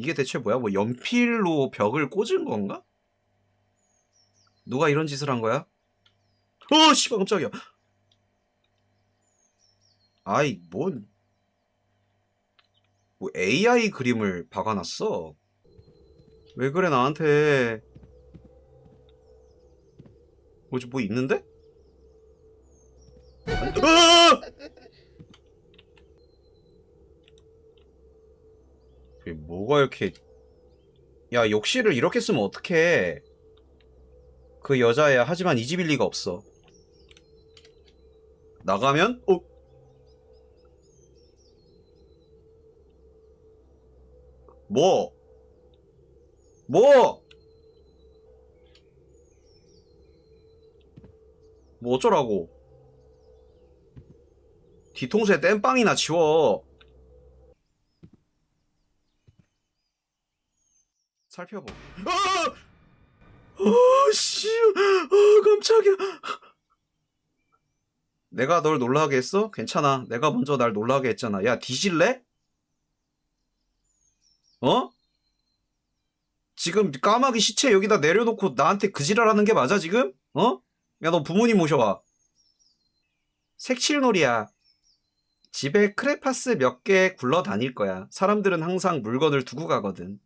이게 대체 뭐야? 뭐 연필로 벽을 꽂은 건가? 누가 이런 짓을 한 거야? 어, 씨발 깜짝이야. 아이, 뭔 뭐 AI 그림을 박아놨어? 왜 그래 나한테? 뭐지 뭐 있는데? 뭐가 이렇게 야 욕실을 이렇게 쓰면 어떡해 그 여자야 하지만 이 집일 리가 없어 나가면 어 뭐? 뭐? 뭐 어쩌라고? 뒤통수에 땜빵이나 치워. 살펴보. 아! 아, 씨. 아, 깜짝이야. 내가 널 놀라게 했어? 괜찮아. 내가 먼저 날 놀라게 했잖아. 야, 뒤질래? 어? 지금 까마귀 시체 여기다 내려놓고 나한테 그 지랄하는 게 맞아 지금? 어? 야 너 부모님 모셔와 색칠놀이야 집에 크레파스 몇 개 굴러 다닐 거야 사람들은 항상 물건을 두고 가거든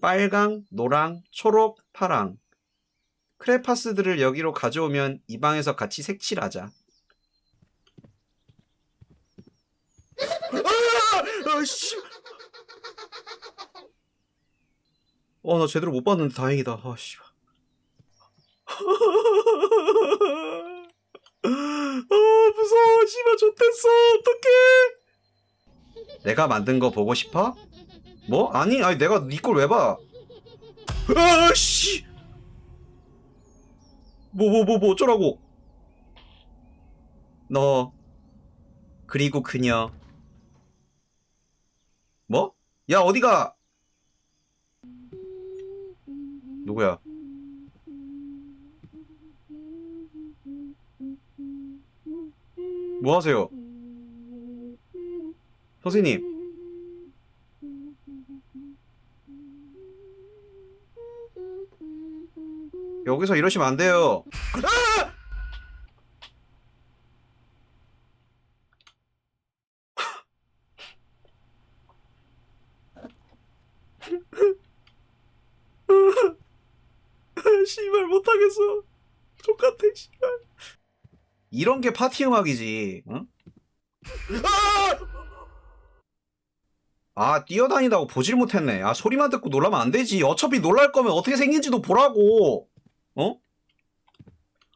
빨강, 노랑, 초록, 파랑 크레파스들을 여기로 가져오면 이 방에서 같이 색칠하자 아! 아, 씨. 어, 나 제대로 못 봤는데 다행이다. 아, 씨. 아, 무서워. 씨발, 좋댔어. 어떡해. 내가 만든 거 보고 싶어? 뭐? 아니, 아니, 내가 네걸왜 봐? 아, 씨. 뭐, 뭐, 뭐, 뭐, 어쩌라고. 너, 그리고 그녀. 뭐? 야, 어디가? 누구야? 뭐 하세요? 선생님. 여기서 이러시면 안 돼요. 씨발 못하겠어. 똑같아 씨발. 이런 게 파티 음악이지. 응? 아 뛰어다니다고 보질 못했네. 아 소리만 듣고 놀라면 안 되지. 어차피 놀랄 거면 어떻게 생긴지도 보라고. 어?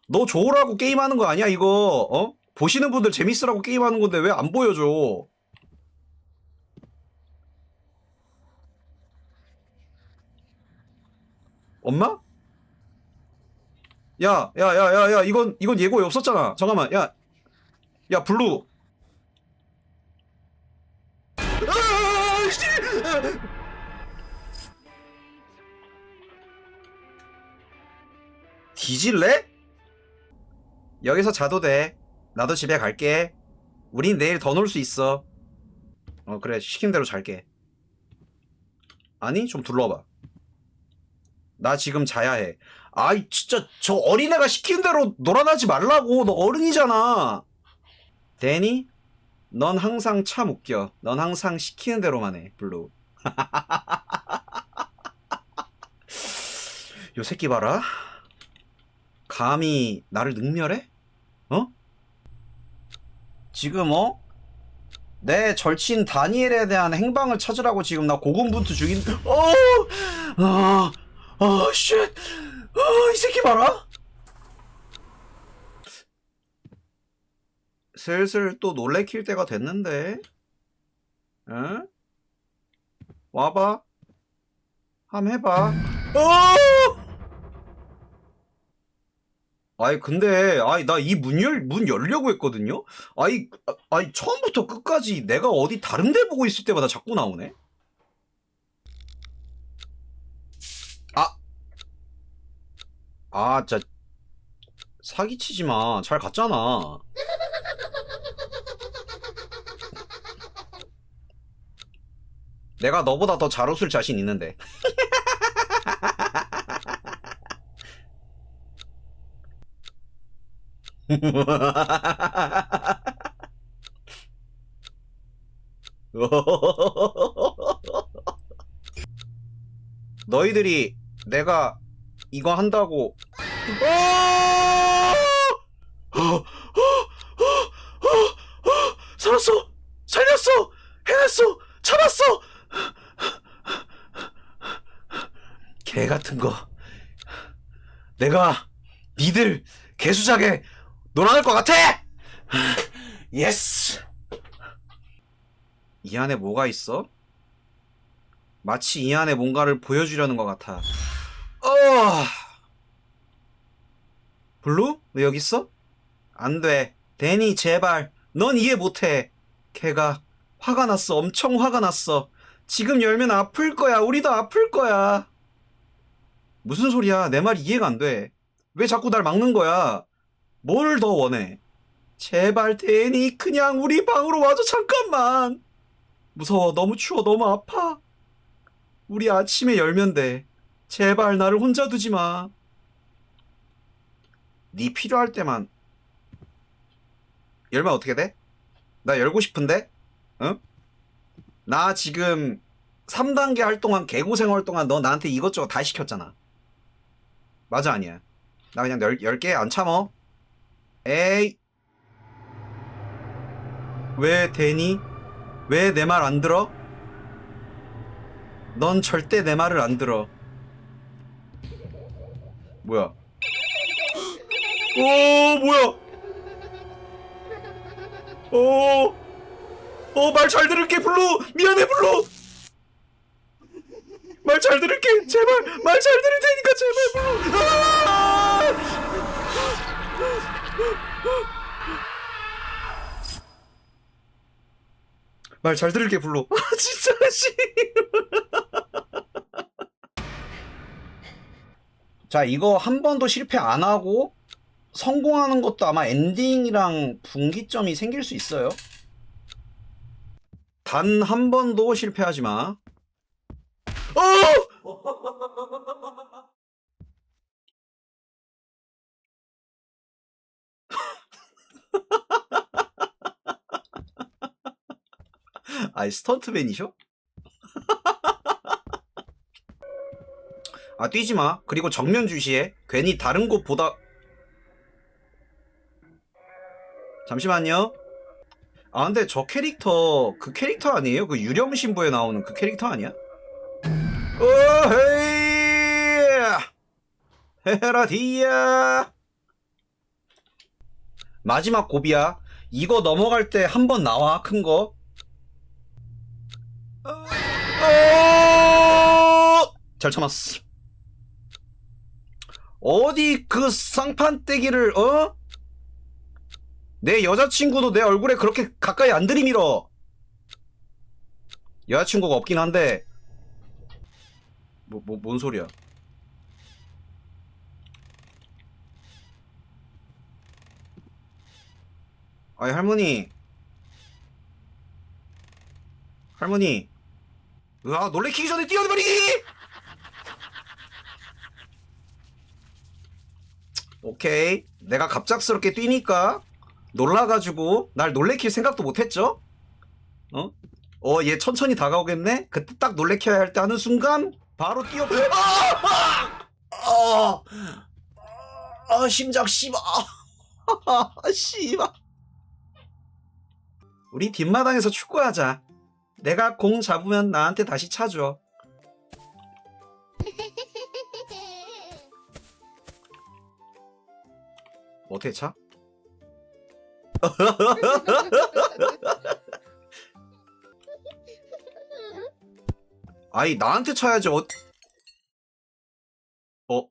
너 좋으라고 게임하는 거 아니야 이거? 어? 보시는 분들 재밌으라고 게임하는 건데 왜 안 보여줘? 엄마? 야, 야, 야, 야, 야, 이건, 이건 예고에 없었잖아. 잠깐만, 야, 야, 블루. 뒤질래? 여기서 자도 돼. 나도 집에 갈게. 우린 내일 더 놀 수 있어. 어, 그래. 시킨 대로 잘게. 아니, 좀 둘러봐. 나 지금 자야 해. 아이 진짜 저 어린애가 시키는 대로 놀아나지 말라고 너 어른이잖아 데니 넌 항상 참 웃겨 넌 항상 시키는 대로만 해 블루 요 새끼 봐라 감히 나를 능멸해? 어? 지금 어? 내 절친 다니엘에 대한 행방을 찾으라고 지금 나 고군분투 중인 어! 아! 아, 쉣! 아, 이 새끼 봐라! 슬슬 또 놀래킬 때가 됐는데? 응? 와봐. 함 해봐. 어! 아이, 근데, 아이, 나이 문 열, 문 열려고 했거든요? 아이, 아, 아이, 처음부터 끝까지 내가 어디 다른 데 보고 있을 때마다 자꾸 나오네? 아, 진짜 사기치지 마. 잘 갔잖아. 내가 너보다 더 잘 웃을 자신 있는데. 너희들이 내가 이거 한다고. 살았어! 살렸어! 해냈어! 잡았어! 개 같은 거. 내가 니들 개수작에 놀아낼 것 같아 예스 이 안에 뭐가 있어? 마치 이 안에 뭔가를 보여주려는 것 같아 어 블루? 왜 여기 있어? 안 돼. 데니, 제발. 넌 이해 못해. 걔가 화가 났어. 엄청 화가 났어. 지금 열면 아플 거야. 우리도 아플 거야. 무슨 소리야? 내 말 이해가 안 돼. 왜 자꾸 날 막는 거야? 뭘 더 원해? 제발, 데니, 그냥 우리 방으로 와줘. 잠깐만. 무서워. 너무 추워. 너무 아파. 우리 아침에 열면 돼. 제발, 나를 혼자 두지 마. 네 필요할 때만 열면 어떻게 돼? 나 열고 싶은데? 응? 나 지금 3단계 할 동안 개고생 할 동안 너 나한테 이것저것 다 시켰잖아 맞아 아니야 나 그냥 열, 10개 안 참어 에이. 왜 되니? 왜 내 말 안 들어? 넌 절대 내 말을 안 들어. 뭐야? 오 뭐야? 오 어말 잘 들을게 블루. 미안해 블루. 말 잘 들을게 제발. 말 잘 들을 테니까 제발 블루 말 잘 들을게 블루 아 진짜 씨. 자 이거 한 번도 실패 안 하고 성공하는 것도 아마 엔딩이랑 분기점이 생길 수 있어요. 단 한 번도 실패하지 마. 어! 아이 스턴트맨이셔? 아 뛰지 마. 그리고 정면 주시해. 괜히 다른 곳 보다 잠시만요. 아 근데 저 캐릭터 그 캐릭터 아니에요? 그 유령 신부에 나오는 그 캐릭터 아니야? 오헤이 헤라디야 마지막 고비야. 이거 넘어갈 때 한 번 나와 큰 거. 잘 참았어. 어디 그 쌍판떼기를 어? 내 여자친구도 내 얼굴에 그렇게 가까이 안 들이밀어. 여자친구가 없긴 한데 뭐, 뭐, 뭔 소리야? 아이 할머니 할머니 으아 놀래키기 전에 뛰어버리기 오케이 내가 갑작스럽게 뛰니까 놀라가지고 날 놀래킬 생각도 못했죠? 어? 어, 얘 천천히 다가오겠네? 그때 딱 놀래켜야 할 때 하는 순간 바로 뛰어버려. 아! 아! 아, 심장 씨발. 아, 씨발. 우리 뒷마당에서 축구하자. 내가 공 잡으면 나한테 다시 차줘. 어떻게 차? 아이 나한테 쳐야지 어... 어?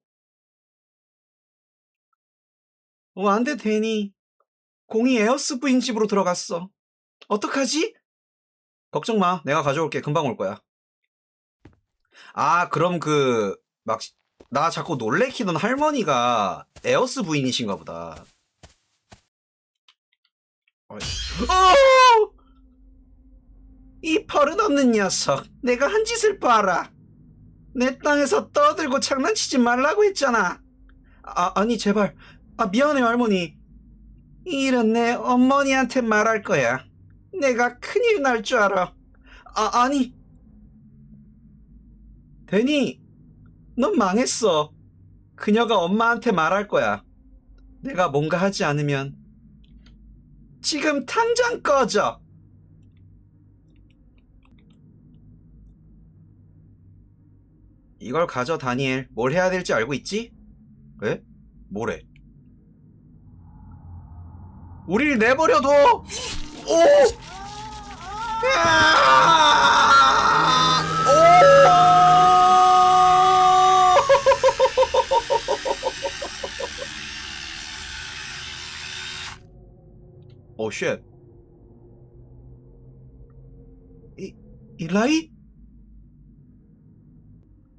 어 안돼 데니 공이 에어스 부인 집으로 들어갔어 어떡하지? 걱정 마 내가 가져올게 금방 올 거야 아 그럼 그막 나 자꾸 놀래키던 할머니가 에어스 부인이신가 보다 어이. 어! 이 버릇없는 녀석, 내가 한 짓을 봐라. 내 땅에서 떠들고 장난치지 말라고 했잖아. 아, 아니, 제발. 아, 미안해요, 할머니. 이 일은 내 어머니한테 말할 거야. 내가 큰일 날 줄 알아. 아, 아니. 데니, 넌 망했어. 그녀가 엄마한테 말할 거야. 내가 뭔가 하지 않으면 지금 당장 꺼져. 이걸 가져 다니엘. 뭘 해야 될지 알고 있지? 왜? 뭐래? 우릴 내버려둬. 오! 아! 쉣. 이, 일라이?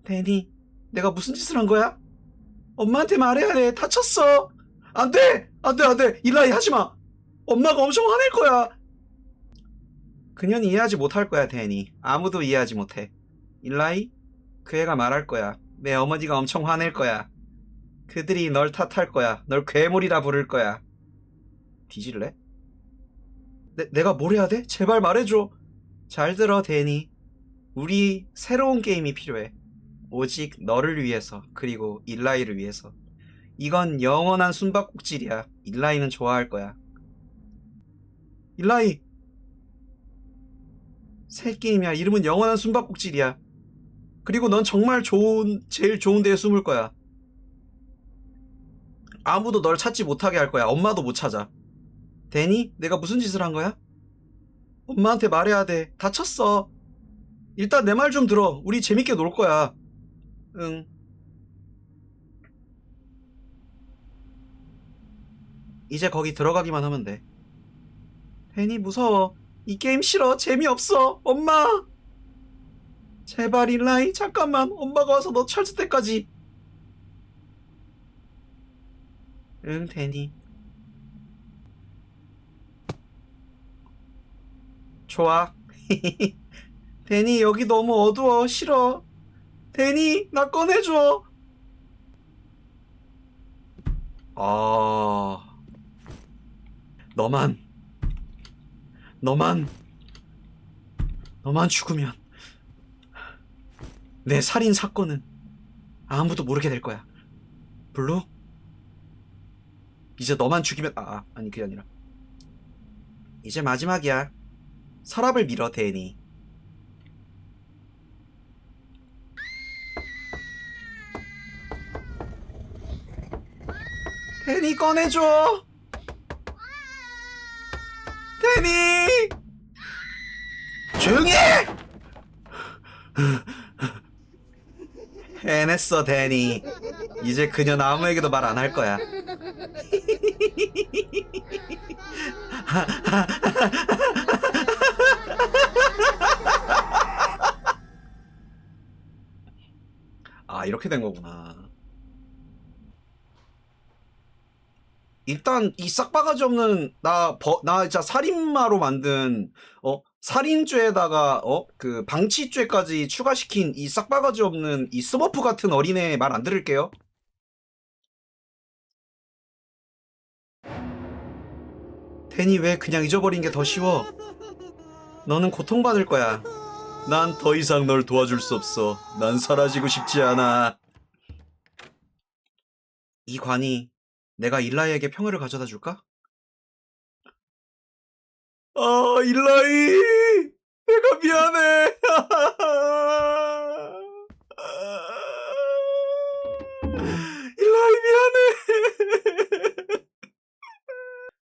데니, 내가 무슨 짓을 한 거야? 엄마한테 말해야 돼. 다쳤어. 안 돼! 안 돼, 안 돼! 일라이 하지 마! 엄마가 엄청 화낼 거야! 그녀는 이해하지 못할 거야, 데니. 아무도 이해하지 못해. 일라이? 그 애가 말할 거야. 내 어머니가 엄청 화낼 거야. 그들이 널 탓할 거야. 널 괴물이라 부를 거야. 뒤질래? 내, 내가 뭘 해야 돼? 제발 말해줘. 잘 들어, 데니. 우리 새로운 게임이 필요해. 오직 너를 위해서, 그리고 일라이를 위해서. 이건 영원한 숨바꼭질이야. 일라이는 좋아할 거야. 일라이! 새 게임이야. 이름은 영원한 숨바꼭질이야. 그리고 넌 정말 좋은, 제일 좋은 데에 숨을 거야. 아무도 널 찾지 못하게 할 거야. 엄마도 못 찾아. 데니? 내가 무슨 짓을 한 거야? 엄마한테 말해야 돼. 다쳤어. 일단 내 말 좀 들어. 우리 재밌게 놀 거야. 응. 이제 거기 들어가기만 하면 돼. 데니 무서워. 이 게임 싫어. 재미없어. 엄마. 제발 일라이 잠깐만. 엄마가 와서 너 찾을 때까지. 응, 데니. 좋아. 데니 여기 너무 어두워. 싫어. 데니 나 꺼내줘. 아. 너만 너만 너만 죽으면 내 살인 사건은 아무도 모르게 될 거야. 블루? 이제 너만 죽이면 아, 아 아니 그게 아니라 이제 마지막이야. 서랍을 밀어 대니. 데니 꺼내줘. 데니. 조용히 해. 해냈어 데니. 이제 그녀는 아무에게도 말 안 할 거야. 이렇게 된 거구나. 일단 이 싹바가지 없는 나나 진짜 살인마로 만든 어 살인죄에다가 어 그 방치죄까지 추가시킨 이 싹바가지 없는 이 스머프 같은 어린애 말 안 들을게요. 데니 왜 그냥 잊어버린 게 더 쉬워? 너는 고통받을 거야. 난 더 이상 널 도와줄 수 없어. 난 사라지고 싶지 않아. 이 관이 내가 일라이에게 평화를 가져다 줄까? 아, 일라이! 내가 미안해! 일라이 미안해!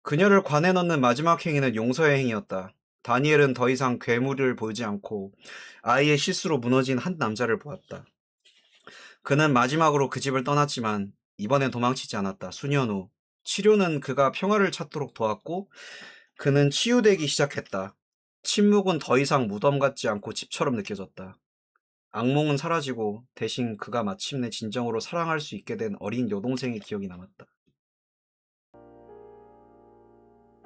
그녀를 관에 넣는 마지막 행위는 용서의 행위였다. 다니엘은 더 이상 괴물을 보이지 않고 아이의 실수로 무너진 한 남자를 보았다. 그는 마지막으로 그 집을 떠났지만 이번엔 도망치지 않았다. 수년 후 치료는 그가 평화를 찾도록 도왔고 그는 치유되기 시작했다. 침묵은 더 이상 무덤 같지 않고 집처럼 느껴졌다. 악몽은 사라지고 대신 그가 마침내 진정으로 사랑할 수 있게 된 어린 여동생의 기억이 남았다.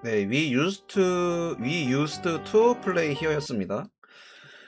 네, we used to we used to play here였습니다.